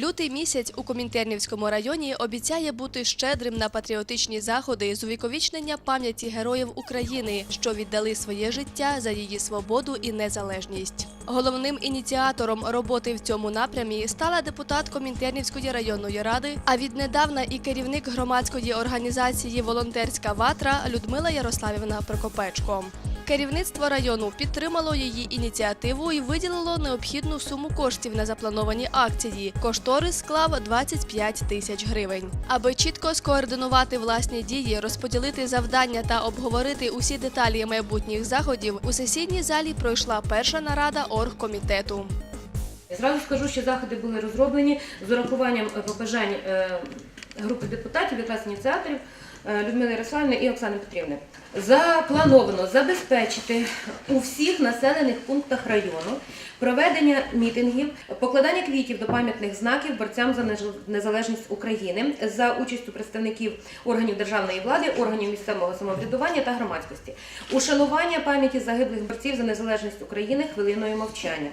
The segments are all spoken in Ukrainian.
Лютий місяць у Комінтернівському районі обіцяє бути щедрим на патріотичні заходи з увіковічнення пам'яті героїв України, що віддали своє життя за її свободу і незалежність. Головним ініціатором роботи в цьому напрямі стала депутат Комінтернівської районної ради, а віднедавна і керівник громадської організації Волонтерська ватра Людмила Ярославівна Прокопечко. Керівництво району підтримало її ініціативу і виділило необхідну суму коштів на заплановані акції. Кошторис склав 25 тисяч гривень. Аби чітко скоординувати власні дії, розподілити завдання та обговорити усі деталі майбутніх заходів, у сесійній залі пройшла перша нарада оргкомітету. Зразу скажу, що заходи були розроблені з урахуванням е, побажань е, групи депутатів, якраз ініціаторів Людмили Ярославівни і Оксани Петрівни. Заплановано забезпечити у всіх населених пунктах району проведення мітингів, покладання квітів до пам'ятних знаків борцям за незалежність України за участю представників органів державної влади, органів місцевого самоврядування та громадськості, ушанування пам'яті загиблих борців за незалежність України хвилиною мовчання.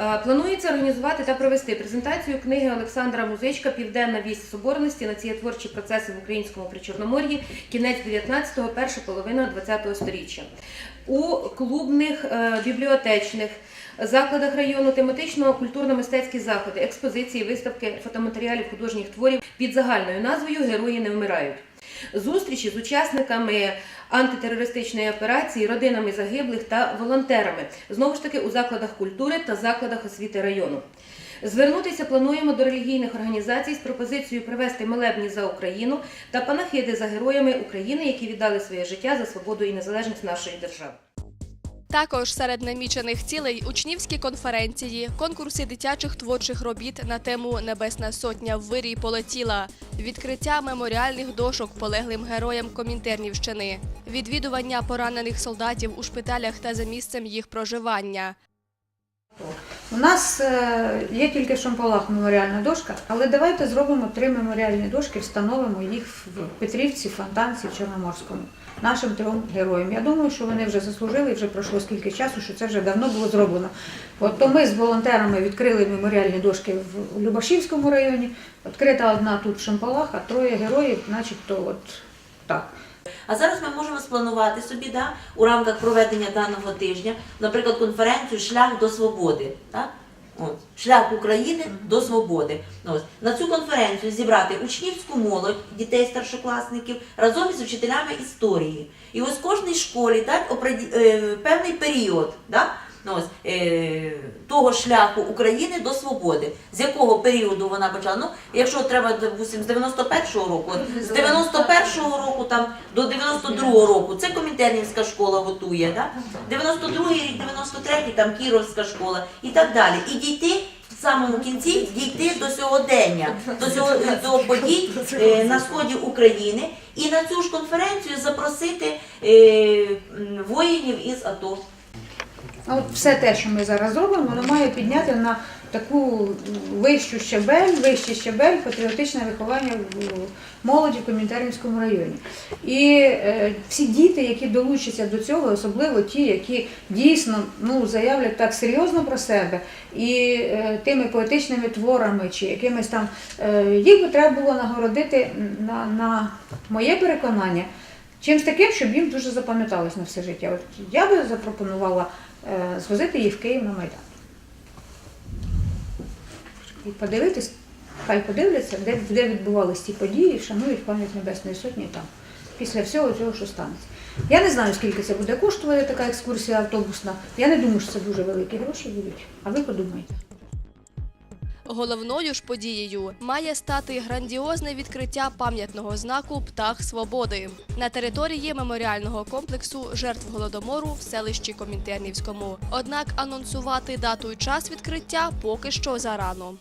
Е, Планується організувати та провести презентацію книги Олександра Музичка Південна вість соборності націєтворчі процеси в українському причорномор'ї, кінець 19-го, перша половина 20-го сторіччя. У клубних е, бібліотечних закладах району тематично культурно-мистецькі заходи, експозиції, виставки фотоматеріалів художніх творів під загальною назвою Герої не вмирають. Зустрічі з учасниками антитерористичної операції, родинами загиблих та волонтерами, знову ж таки у закладах культури та закладах освіти району. Звернутися плануємо до релігійних організацій з пропозицією привести молебні за Україну та панахиди за героями України, які віддали своє життя за свободу і незалежність нашої держави. Також серед намічених цілей учнівські конференції, конкурси дитячих творчих робіт на тему Небесна сотня в вирій полетіла, відкриття меморіальних дошок полеглим героям Комінтернівщини, відвідування поранених солдатів у шпиталях та за місцем їх проживання. У нас е, є тільки в Шампалах меморіальна дошка, але давайте зробимо три меморіальні дошки, встановимо їх в Петрівці, Фонтанці, Чорноморському. Нашим трьом героям. Я думаю, що вони вже заслужили, вже пройшло скільки часу, що це вже давно було зроблено. От то ми з волонтерами відкрили меморіальні дошки в Любашівському районі. Відкрита одна тут в Шампалах, а троє героїв, начебто, от так. А зараз ми можемо спланувати собі да, у рамках проведення даного тижня, наприклад, конференцію Шлях до свободи. Так? От, шлях України до свободи. Ось. На цю конференцію зібрати учнівську молодь, дітей старшокласників разом із вчителями історії. І ось кожній школі дати е, певний період да? Ну, ось, е, того шляху України до свободи. З якого періоду вона почала? Ну, якщо треба, допустим, з 91-го року, от, з 91-го року там, до 92-го року це Комінтернівська школа готує, да? 92-й рік, 93-й там Кіровська школа і так далі. І дійти в самому кінці дійти до сьогодення, до, сього, до подій е, на сході України і на цю ж конференцію запросити е, воїнів із АТО. Все те, що ми зараз робимо, воно має підняти на таку вищу щабель, вищий щабель патріотичне виховання в молоді в Комінтернівському районі. І е, всі діти, які долучаться до цього, особливо ті, які дійсно ну, заявлять так серйозно про себе, і е, тими поетичними творами чи якимись там, е, їх би треба було нагородити на, на моє переконання. Чимось таким, щоб їм дуже запам'яталось на все життя. От я би запропонувала звозити її в Київ на Майдан. І подивитись, хай подивляться, де, де відбувалися ті події, вшанують пам'ять Небесної Сотні там, після всього цього, що станеться. Я не знаю, скільки це буде коштувати така екскурсія автобусна. Я не думаю, що це дуже великі гроші будуть. А ви подумайте. Головною ж подією має стати грандіозне відкриття пам'ятного знаку Птах Свободи на території меморіального комплексу жертв голодомору в селищі Комінтернівському. Однак анонсувати дату і час відкриття поки що зарано.